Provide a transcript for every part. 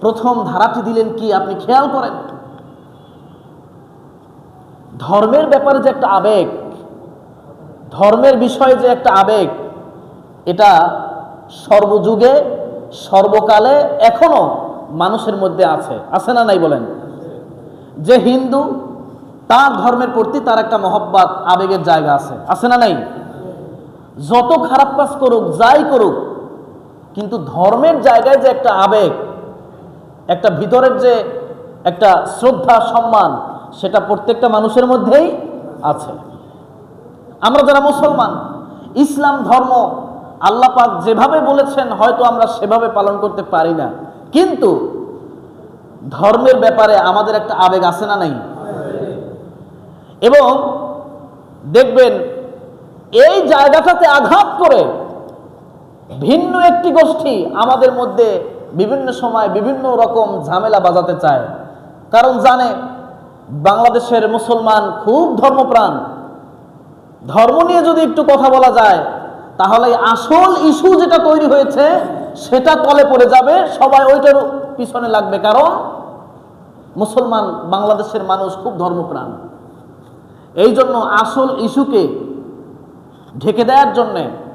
প্রথম ধারাটি দিলেন কি? আপনি খেয়াল করেন। ধর্মের ব্যাপারে যে একটা আবেগ, ধর্মের বিষয়ে যে একটা আবেগ, এটা সর্বযুগে, সর্বকালে এখনও মানুষের মধ্যে আছে। আছে না নাই বলেন? যে হিন্দু, তার ধর্মের প্রতি তার একটা মহব্বত, আবেগের জায়গা আছে। আছে না নাই? যত খারাপ কাজ করুক, যাই করুক কিন্তু ধর্মের জায়গায় যে একটা আবেগ, একটা ভিতরের যে একটা শ্রদ্ধা, সম্মান, সেটা প্রত্যেকটা মানুষের মধ্যেই আছে। আমরা যারা মুসলমান, ইসলাম, ধর্ম, আল্লাহ পাক যেভাবে বলেছেন, হয়তো আমরা সেভাবে পালন করতে পারি না। কিন্তু ধর্মের ব্যাপারে আমাদের একটা আবেগ আছে না নাই? এবং দেখবেন, এই জায়গাটাতে আঘাত করে ভিন্ন একটি গোষ্ঠী আমাদের মধ্যে বিভিন্ন সময় বিভিন্ন রকম ঝামেলা বাজাতে চায়। কারণ জানে, বাংলাদেশের মুসলমান খুব ধর্মপ্রাণ। ধর্ম নিয়ে যদি একটু কথা বলা যায়, তাহলে আসল ইস্যু যেটা তৈরি হয়েছে, সেটা তলে পড়ে যাবে, সবাই ওইটার পিছনে লাগবে। কারণ মুসলমান বাংলাদেশের মানুষ খুব ধর্মপ্রাণ। এই জন্য আসল ইস্যুকে ঢেকে দেওয়ার জন্যে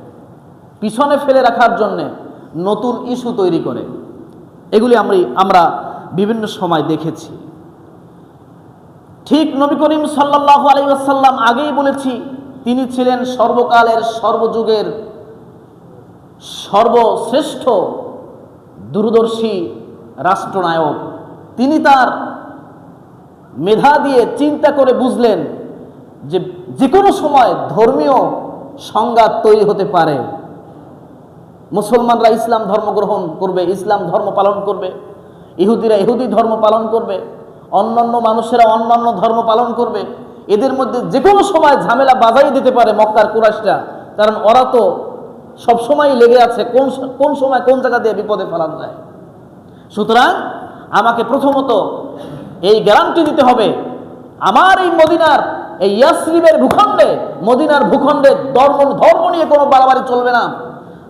পিছনে ফেলে রাখার জন্যে নতুন ইস্যু তৈরি করে। এগুলি আমি, আমরা বিভিন্ন সময় দেখেছি। ঠিক নবী করিম সাল্লাহ আলাইসাল্লাম আগেই বলেছি, তিনি ছিলেন সর্বকালের সর্বযুগের সর্বশ্রেষ্ঠ দূরদর্শী রাষ্ট্রনায়ক। তিনি তার মেধা দিয়ে চিন্তা করে বুঝলেন যে যে কোনো সময় ধর্মীয় সংঘাত তৈরি হতে পারে। মুসলমানরা ইসলাম ধর্ম গ্রহণ করবে, ইসলাম ধর্ম পালন করবে, ইহুদিরা ইহুদি ধর্ম পালন করবে, অন্যান্য মানুষেরা অন্যান্য ধর্ম পালন করবে, এদের মধ্যে যে কোনো সময় ঝামেলা বাজাই দিতে পারে মক্কার কুরাশটা কারণ ওরা তো সবসময় লেগে আছে কোন কোন সময় কোন জায়গা দিয়ে বিপদে ফেলানো যায়। সুতরাং আমাকে প্রথমত এই গ্যারান্টি দিতে হবে, আমার এই মদিনার, এই ইয়াসরিবের ভূখণ্ডে, মদিনার ভূখণ্ডে ধর্ম ধর্ম নিয়ে কোনো বাড়াবাড়ি চলবে না।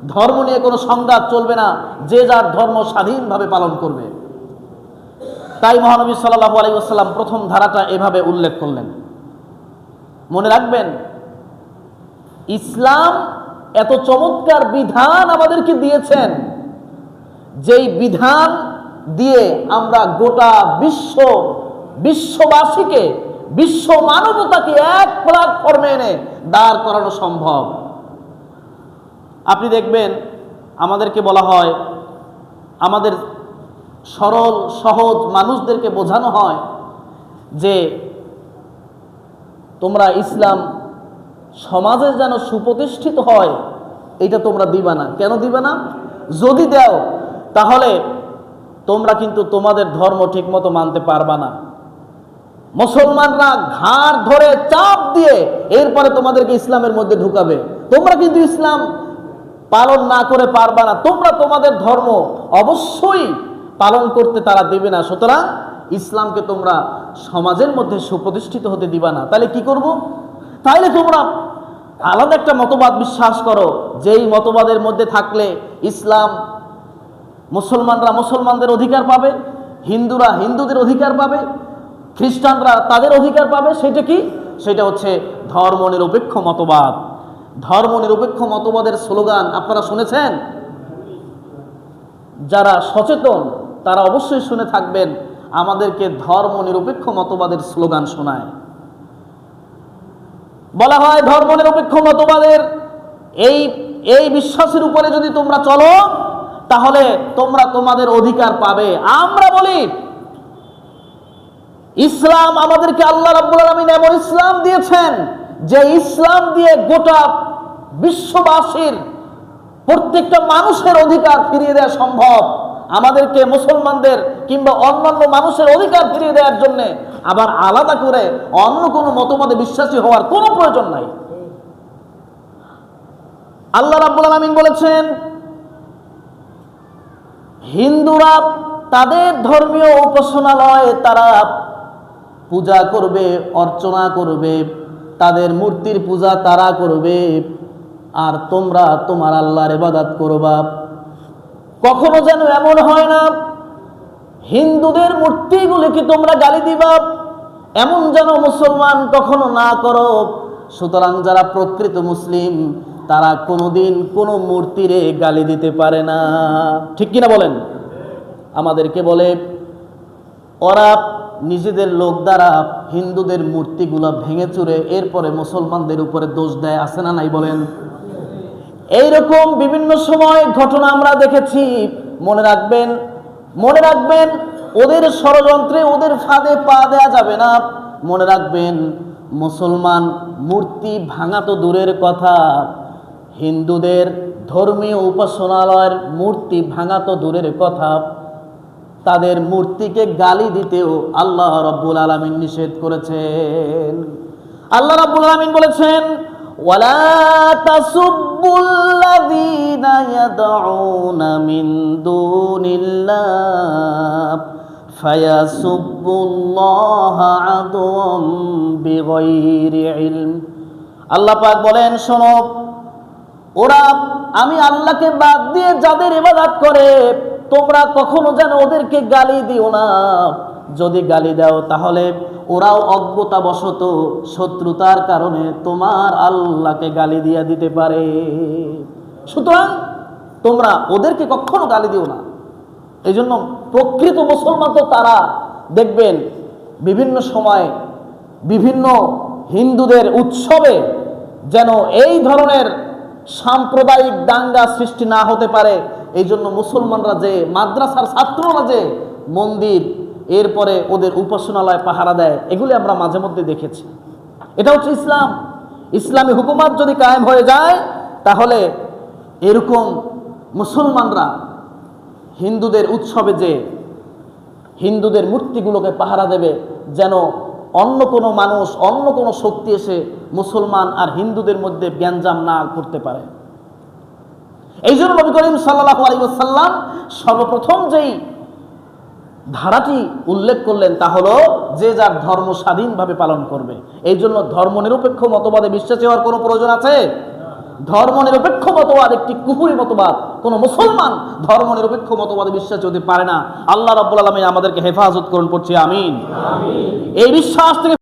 ধর্ম নিয়ে কোনো সংঘাত চলবে না, যে যার ধর্ম স্বাধীনভাবে পালন করবে। তাই মহানবী সাল্লাহ আলাইসাল্লাম প্রথম ধারাটা এভাবে উল্লেখ করলেন। মনে রাখবেন, ইসলাম এত চমৎকার বিধান আমাদেরকে দিয়েছেন, যেই বিধান দিয়ে আমরা গোটা বিশ্ব, বিশ্ববাসীকে, বিশ্ব মানবতাকে এক প্ল্যাটফর্মে এনে দাঁড় করানো সম্ভব। আপনি দেখবেন আমাদেরকে বলা হয়, আমাদের সরল, সহজ মানুষদেরকে বোঝানো হয় যে তোমরা ইসলাম সমাজে যেন সুপ্রতিষ্ঠিত হয়, এটা তোমরা দিবা না। কেন দিবা না? যদি দাও, তাহলে তোমরা কিন্তু তোমাদের ধর্ম ঠিকমতো মানতে পারবা না। মুসলমানরা ঘাড় ধরে চাপ দিয়ে এরপরে তোমাদেরকে ইসলামের মধ্যে ঢুকাবে। তোমরা কিন্তু ইসলাম পালন না করে পারবা না। তোমরা তোমাদের ধর্ম অবশ্যই পালন করতে তারা দেবে না। সুতরাং ইসলামকে তোমরা সমাজের মধ্যে সুপ্রতিষ্ঠিত হতে দিবা না। তাহলে কি করব? তাইলে তোমরা আলাদা একটা মতবাদ বিশ্বাস করো, যেই মতবাদের মধ্যে থাকলে ইসলাম মুসলমানরা মুসলমানদের অধিকার পাবে, হিন্দুরা হিন্দুদের অধিকার পাবে, খ্রিস্টানরা তাদের অধিকার পাবে। সেটা কি? সেটা হচ্ছে ধর্ম নিরপেক্ষ মতবাদ। ধর্ম নিরপেক্ষ মতবাদের স্লোগান আপনারা শুনেছেন? যারা সচেতন, তারা অবশ্যই শুনে থাকবেন, আমাদেরকে ধর্ম নিরপেক্ষ মতবাদের স্লোগান শোনায়। বলা হয়, ধর্ম নিরপেক্ষ মতবাদের এই এই বিশ্বাসের উপরে যদি তোমরা চলো, তাহলে তোমরা তোমাদের অধিকার পাবে। আমরা বলি, ইসলাম আমাদেরকে আল্লাহ রাব্বুল আলামিন এমন ইসলাম দিয়েছেন, যে ইসলাম দিয়ে গোটা বিশ্ববাসীর প্রত্যেকটা মানুষের অধিকার ফিরিয়ে দেওয়া সম্ভব। আমাদেরকে মুসলমানদের কিংবা অন্যান্য মানুষের অধিকার ফিরিয়ে দেওয়ার জন্য আবার আলাদা করে অন্য কোনো মতবাদে বিশ্বাসী হওয়ার কোনো প্রয়োজন নাই। আল্লাহ রাব্বুল আলামিন বলেছেন, হিন্দুরা তাদের ধর্মীয় উপাসনালয়ে তারা পূজা করবে, অর্চনা করবে, তাদের মূর্তির পূজা তারা করবে। আর তোমরা তোমার আল্লাহর ইবাদত করবা। কখনো যেন এমন হয় না, হিন্দুদের মূর্তিগুলিকে তোমরা গালি দিবা? এমন যেন মুসলমান কখনো না করো। সুতরাং যারা প্রকৃত মুসলিম, তারা কোনোদিন কোনো মূর্তিরে গালি দিতে পারে না। ঠিক কিনা বলেন? আমাদেরকে বলে, ওরা নিজেদের লোক দ্বারা হিন্দুদের মূর্তিগুলো ভেঙে চুরে, এরপরে মুসলমানদের উপরে দোষ দেয়, আছে না নাই বলেন? এইরকম বিভিন্ন সময় ঘটনা আমরা দেখেছি। মনে রাখবেন মনে রাখবেন, ওদের ষড়যন্ত্রে ওদের ফাঁদে পা দেয়া যাবে না। মনে রাখবেন, মুসলমান মূর্তি ভাঙা তো দূরের কথা। হিন্দুদের ধর্মীয় উপাসনালয়ের মূর্তি ভাঙা তো দূরের কথা। তাদের মূর্তিকে গালি দিতেও আল্লাহ রব্বুল আলমিন নিষেধ করেছেন। আল্লাহ রব্বুল আলমিন বলেছেন ওয়ালা তাসুব্বুল্লাযীনা ইয়াদউনা মিন দুনিল্লাহ ফায়াসুব্বুল্লাহা আদওয়াম বিগাইরি ইলম। আল্লাহ পাক বলেন, শোনো, ওরা, আমি আল্লাহকে বাদ দিয়ে যাদের ইবাদত করে, তোমরা কখনো যেন ওদেরকে গালি দিও না। যদি গালি দাও, তাহলে ওরাও অজ্ঞতাবশত শত্রুতার কারণে তোমার আল্লাহকে গালি দিয়া দিতে পারে। সুতরাং তোমরা ওদেরকে কখনো গালি দিও না। এই জন্য প্রকৃত মুসলমান তো তারা। দেখবেন, বিভিন্ন সময় বিভিন্ন হিন্দুদের উৎসবে যেন এই ধরনের সাম্প্রদায়িক দাঙ্গা সৃষ্টি না হতে পারে এই জন্য মুসলমানরা যে, মাদ্রাসার ছাত্ররা যে মন্দির এরপরে ওদের উপাসনালয় পাহারা দেয়। এগুলি আমরা মাঝে মধ্যে দেখেছি। এটা হচ্ছে ইসলাম। ইসলামী হুকুমাত যদি কায়েম হয়ে যায়, তাহলে এরকম মুসলমানরা হিন্দুদের উৎসবে যে হিন্দুদের মূর্তিগুলোকে পাহারা দেবে, যেন অন্য কোনো মানুষ, অন্য কোনো শক্তি এসে মুসলমান আর হিন্দুদের মধ্যে ব্যঞ্জাম না করতে পারে। এই জন্য নবী করিম সাল্লাহ আলী সাল্লাম সর্বপ্রথম যেই ধারাটি উল্লেখ করলেন তা হলো যে যার ধর্ম স্বাধীনভাবে পালন করবে। এই জন্য ধর্ম নিরপেক্ষ মতবাদে বিশ্বাসী হওয়ার কোনো প্রয়োজন আছে? ধর্ম নিরপেক্ষ মতবাদ একটি কুহুরি মতবাদ। কোন মুসলমান ধর্ম নিরপেক্ষ মতবাদে বিশ্বাস হতে পারে না। আল্লাহ রব্বুল আলমী আমাদেরকে হেফাজত করুন পড়ছি আমিন। এই বিশ্বাস থেকে